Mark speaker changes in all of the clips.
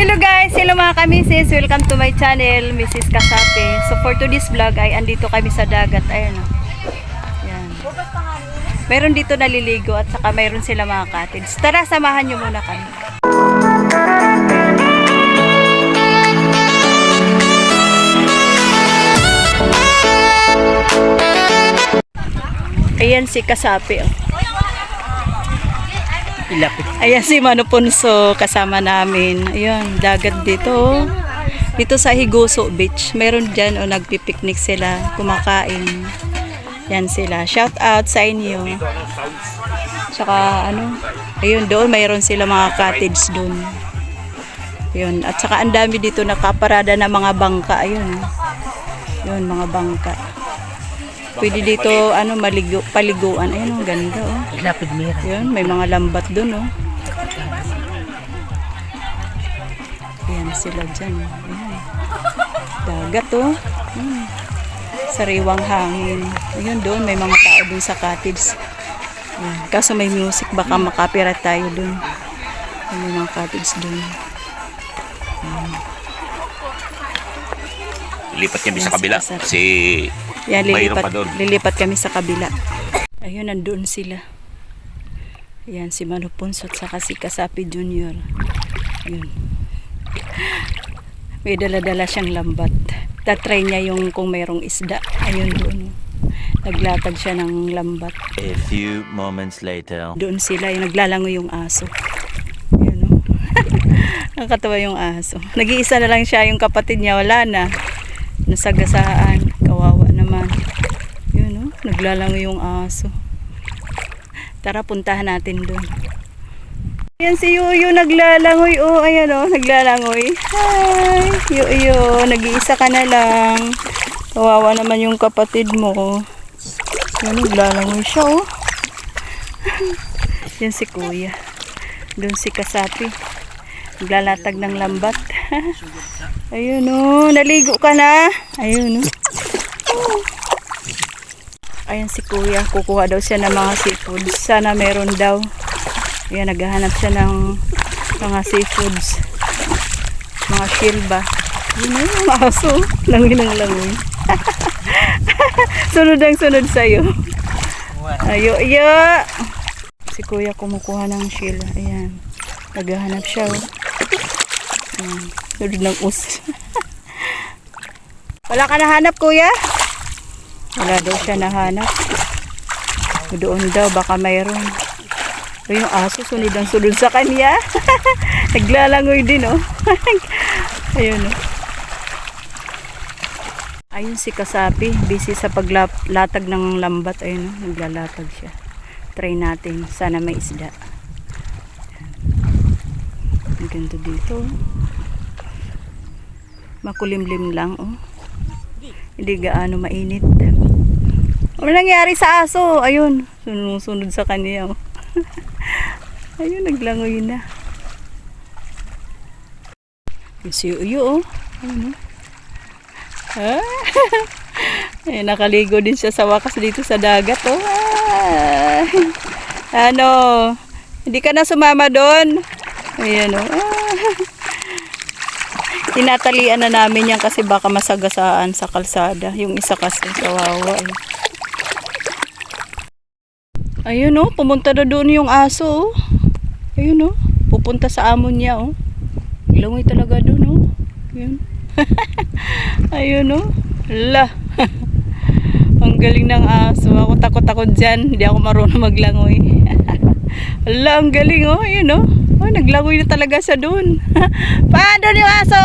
Speaker 1: Hello guys, hello mga kamisis. Welcome to my channel, Mrs. Kasape. So for today's vlog ay andito kami sa dagat. Ayan o. Yan. Meron dito naliligo at saka mayroon sila mga cottage. Tara, samahan nyo muna kami. Ayan si Kasape. Oh.
Speaker 2: Ilapit.
Speaker 1: Ayan si Mano Punso kasama namin. Ayun, dagat dito. oh. Dito sa Higuso Beach. Meron dyan o nagpipiknik sila, kumakain. Yan sila. Shout out sa inyo. Tsaka ano, ayun doon mayroon sila mga cottage doon. Yun. At saka ang dami dito nakaparada na mga bangka. Ayun. Yun, mga bangka. Pwede dito ano maligo, paliguan. Ayun, ang ganda oh.
Speaker 2: Ilapit mira.
Speaker 1: Yun, may mga lambat dun, oh. Ayan sila dyan. Ayan. Dagat, oh. Ayan. Sariwang hangin. Ayun, doon, may mga tao dun sa cottage. Ayan. Kaso may music, baka makapira tayo. Ayan, May mga cottage dun.
Speaker 3: Lipat kami sa
Speaker 1: Yes,
Speaker 3: kabila kasi
Speaker 1: Yan,
Speaker 3: Mayroon
Speaker 1: lilipat,
Speaker 3: pa doon.
Speaker 1: lilipat kami sa kabila. Ayun, nandun sila. Ayan, si at saka si Kasapi Junior. Yun. May dala-dala siyang lambat. Tatry niya yung kung mayroong isda. Ayun doon. Naglatag siya ng lambat.
Speaker 4: A few moments later.
Speaker 1: Doon sila, yung naglalango yung aso. Yun, no? Nakakatawa yung aso. Nag-iisa na lang siya, yung kapatid niya, wala na. Nasagasaan. Kawawa naman. Yun, no? Naglalango yung aso. Tara, puntahan natin doon. Ayan si Yuyo, naglalangoy. Oh, ayan oh, naglalangoy. Hi, Yuyo, nag-iisa ka na lang. Kawawa naman yung kapatid mo. Yan, naglalangoy siya oh. Yan si kuya. Doon si Kasapi. Naglalatag ng lambat. Ayun o. naligo ka na. Ayun o. Ayan si kuya. Kukuha daw siya ng mga seafoods. Sana meron daw. Ayan, naghahanap siya ng mga seafoods. Mga shilba. Yun na yung aso. Langoy ng langoy. sunod ang sunod sa'yo. Ayo, ayo. Si kuya kumukuha ng shell. Ayan. Naghahanap siya. Oh. Ayan. Sunod ng us. Wala ka nahanap, kuya? Wala daw siya nahanap. Doon daw, baka mayroon. O yung aso, sunod ang sunod sa kanya. Naglalangoy din, oh. Ayun, oh. Ayun si Kasapi, busy sa paglatag ng lambat. Ayun, oh, naglalatag siya. Try natin, sana may isda. Ang ganda dito. Makulimlim lang, oh. Hindi gaano mainit. Ano nangyari sa aso? Ayun, sunod sa kanya. Oh. Ayun, naglangoy na. Yung si Uyo, oh. Ayun, oh. Ah. eh, nakaligo din siya sa wakas dito sa dagat. Oh. Ah. Ano? Hindi ka na sumama doon? Ayan oh. Ah. Tinatalian na namin yan kasi baka masagasaan sa kalsada. Yung isa kasi kawawa eh. Ayun oh, pumunta na doon yung aso oh. Ayun oh, pupunta sa amon niya oh. Langoy talaga doon oh. Ayun. Ayun oh. La. Ang galing ng aso. Ako takot ako dyan. Hindi ako marunong maglangoy. Ala, ang galing oh. Ayun oh. Oh, naglangoy na talaga sa doon. pa, doon yung aso.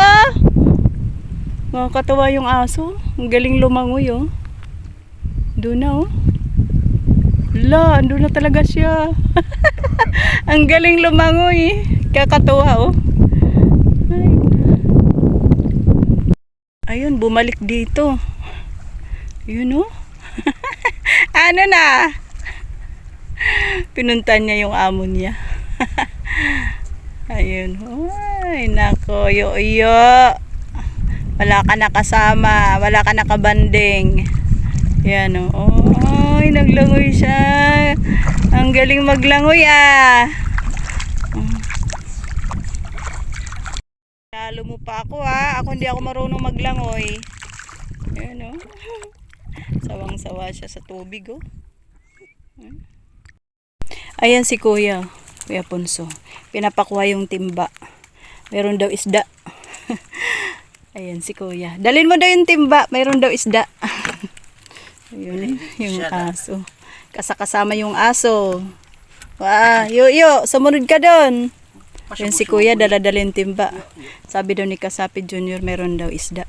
Speaker 1: Nakakatawa yung aso. Ang galing lumangoy oh. Doon na oh. La, andun na talaga siya. ang galing lumangoy. Kakatuwa oh. Ay, Ayun, bumalik dito. Yun oh. ano na? Pinuntan niya yung amo niya. Ayun. Ay, nako, yo-yo. Wala ka nakasama. Wala ka nakabanding. Yan oh. Ay, naglangoy siya. Ang galing maglangoy ah. Talo mo pa ako ha. Ako hindi ako marunong maglangoy. Ayan o. Sawang-sawa siya sa tubig oh. Ayan si Kuya. Kuya Ponso. Pinapakuha yung timba. Meron daw isda. Ayan si Kuya. Dalin mo daw yung timba. Meron daw isda. Ayun eh. Yung aso. Kasakasama yung aso. Wow. Yo-yo. Sumunod ka doon. Yan si Kuya, daladalin timba. Sabi daw ni Kasapi Junior, meron daw isda.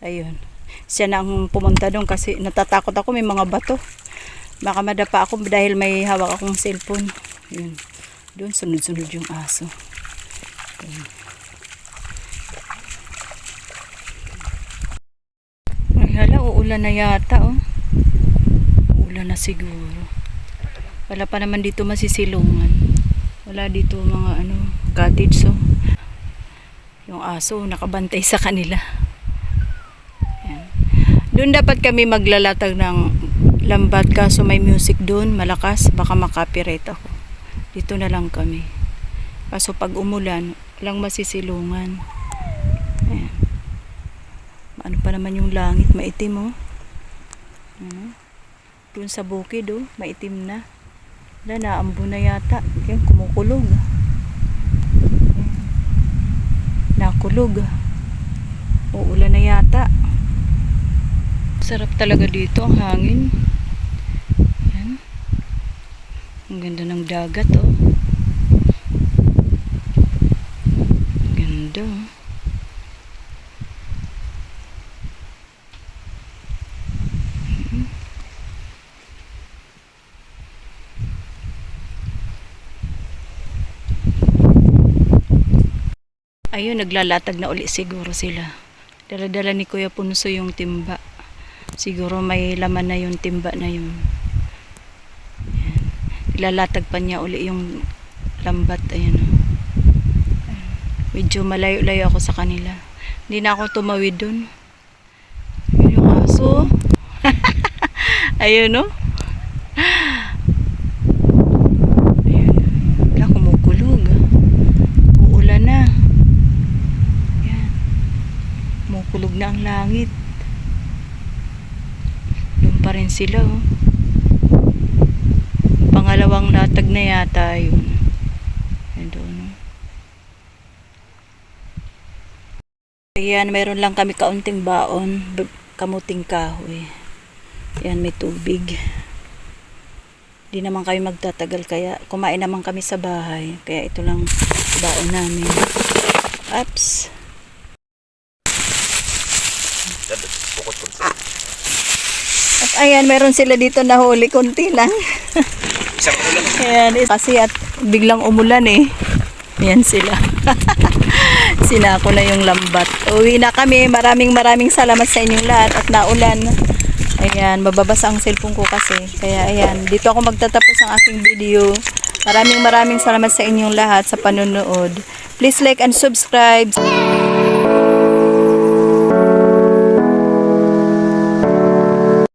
Speaker 1: Ayun. Siya na ang pumunta doon kasi natatakot ako, may mga bato. Baka madapa ako dahil may hawak akong cellphone. Yun. Doon, sunod-sunod yung aso. Ayun. Ay, hala, uulan na yata, oh. Uulan na siguro. Wala pa naman dito masisilungan. Wala dito mga ano, cottage so. Yung aso nakabantay sa kanila. Yan. Doon dapat kami maglalatag ng lambat kaso may music doon, malakas, baka makapirate ako. Dito na lang kami. Kaso pag umulan, walang masisilungan. Ayan. Ano pa naman yung langit, maitim oh. Ano? Doon sa bukid oh, maitim na. Wala, naambo na yata. Kaya kumukulog. Ayan. Nakulog. Uulan na yata. Sarap talaga dito ang hangin. Ang ganda ng dagat oh. Ganda oh. Ayun, naglalatag na uli siguro sila. Dala-dala ni Kuya Punso yung timba. Siguro may laman na yung timba na yun. Ayan. Nilalatag pa niya uli yung lambat. Oh. Ayan. Medyo malayo-layo ako sa kanila. Hindi na ako tumawid dun. Yun yung aso. Ayun, no? Ayun. Wala, kumukulog. Uulan na. Yan. Kumukulog na ang langit. Doon pa rin sila, oh. Pangalawang latag na yata yun. Ayun. Ayan, meron lang kami kaunting baon. Kamuting kahoy. Ayan, may tubig. Di naman kami magtatagal kaya kumain naman kami sa bahay. Kaya ito lang baon namin. Ups. At ayan, meron sila dito na huli. Kunti lang. Ayan, eh, kasi at biglang umulan eh. Ayan sila. Sinako na yung lambat. Uwi na kami. Maraming maraming salamat sa inyong lahat at naulan. Ayan, mababasa ang cellphone ko kasi. Kaya ayan, dito ako magtatapos ang aking video. Maraming maraming salamat sa inyong lahat sa panonood. Please like and subscribe.